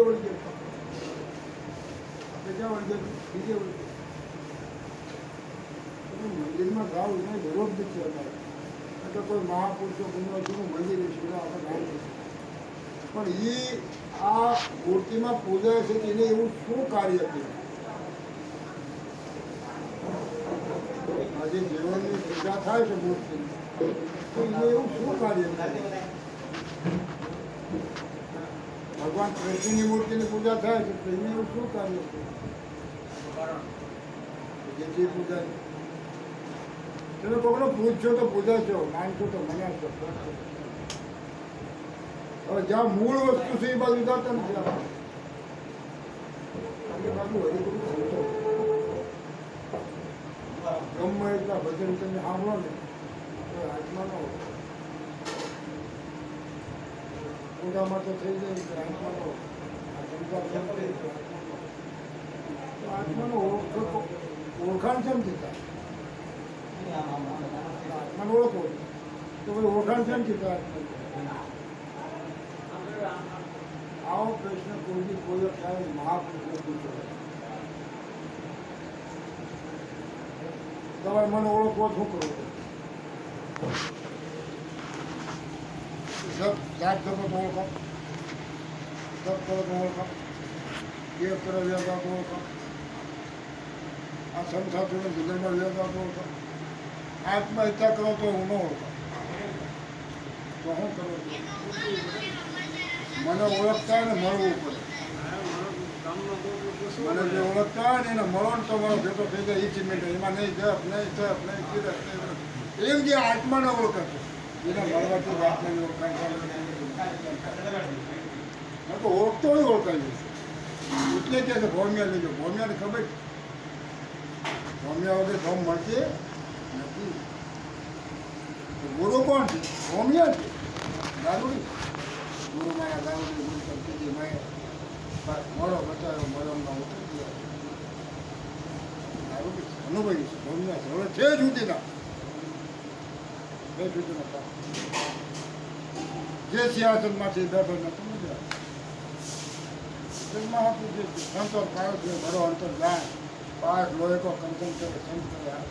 ઓળખીએ તમે મંદિરમાં જાઓ એને વિરોધ છે અમારે. કોઈ મહાપુરુષો ગુણવંતનું મંદિર છે આપણે નામ પણ એ આ મૂર્તિમાં પૂજાય છે એને એવું શું કાર્ય કર્યું આજે જીવનની પૂજા થાય છે મૂર્તિની. તો એવું શું કાર્ય કર્યું ભગવાન કૃષ્ણની મૂર્તિની પૂજા થાય છે એને શું કાર્ય કર્યું જેથી પૂજા તમે કોકનો પૂછશો તો પૂજા છો માનશો તો મનાશો હવે જ્યાં મૂળ વસ્તુ છે એ બાજુ જતા નથી ગમે એટલા ભજન તમે સાંભળો ને, તો પૂજામાં તો થઈ જાય કે આત્મા ન હોય આ સંસાર કેમ થઈ ગયો? તો આત્માનો ઓળખ ઓળખાણ કેમ થતા આત્માને ઓળખો તો ભાઈ ઓળખાણ કેમ થતા આત્માની? આવો પ્રશ્ન કોઈથી કોઈ થાય મહાપુરુષને પૂછો તમારે મને ઓળખવો શું કરવું જાત જપો તો ઓળખો. જપ કરો તો ઓળખો. બે કરો વ્યવહાર આ સંસાર જીવનમાં વ્યવહાર તો ઓળખો. આત્મહત્યા કરો તો હું ન ઓળખો. તો શું કરો? મને ઓળખતા ને મળવું પડે. મને જે ઓળખતા હોય ને એને મળો ને તો મારો ભેટો થઈ જાય. એ મિનિટ એમાં નહીં જપ નહીં જપ નહીં કીધા એમ જે આત્માને ઓળખે છે. ઓળખતો હોય ઓળખાય એટલે કે છે ભૌમ્યા લેજો. ભૌમ્યાને ખબર. ભૌમ્યા વગર ભૌમ મળશે ગુરુ કોણ છે? ભૌમ્યા છે. દારૂડી? ગુરુ મારા દારૂડી, ગુરુ શક્તિજી મેં મળો બતાવ્યો મળવામાં ઉતરી ગયા દારૂડી અનુભવી છે. ભૌમ્યા છે હવે છે સુધીના બે સુધીના કામ. જે સિંહાસનમાંથી બેઠો નથી મજા જન્મા હતું જે સંતો પાયો છે ભરો અંતર જાય. પાસ લોહે કો કંચન કરે સંત કરે ન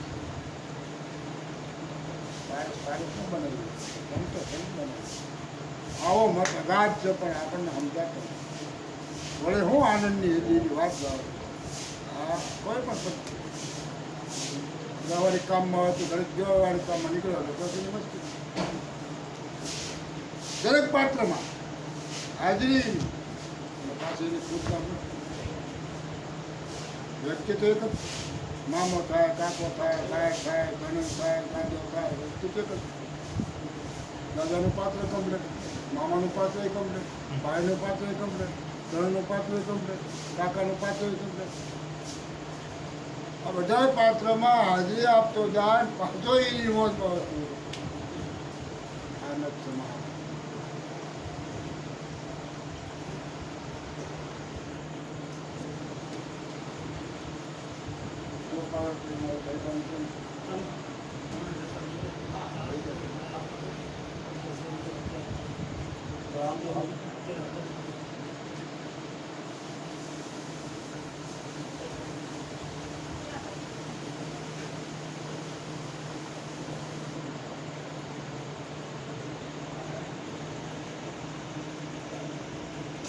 આવો મત અગાધ છે, પણ આપણને સમજાતો. વળે હું આનંદની વાત જાવ હા, કોઈ પણ વ્યવહારિક કામમાં હોય તો ઘરે વ્યવહારિક કામમાં નીકળ્યો પછી મસ્તી દરેક પાત્રમાં હાજરી. અને પાછી એની પૂછતા વ્યક્તિ તો એક જ. મામો થાય, કાકો થાય સાહેબ થાય ગણેશ થાય કાજો થાય, વ્યક્તિ એક જ. દાદાનું પાત્ર કમ્પ્લેટ મામાનું પાત્ર કમ્પ્લેટ ભાઈનું પાત્ર કમ્પ્લેટ ધણનું પાત્ર કમ્પ્લેટ કાકાનું પાત્ર કમ્પ્લેટ બધા પાત્રમાં હાજરી આપતો દાન પાછો એ નિમોજ પાવતો આનંદ સમાજ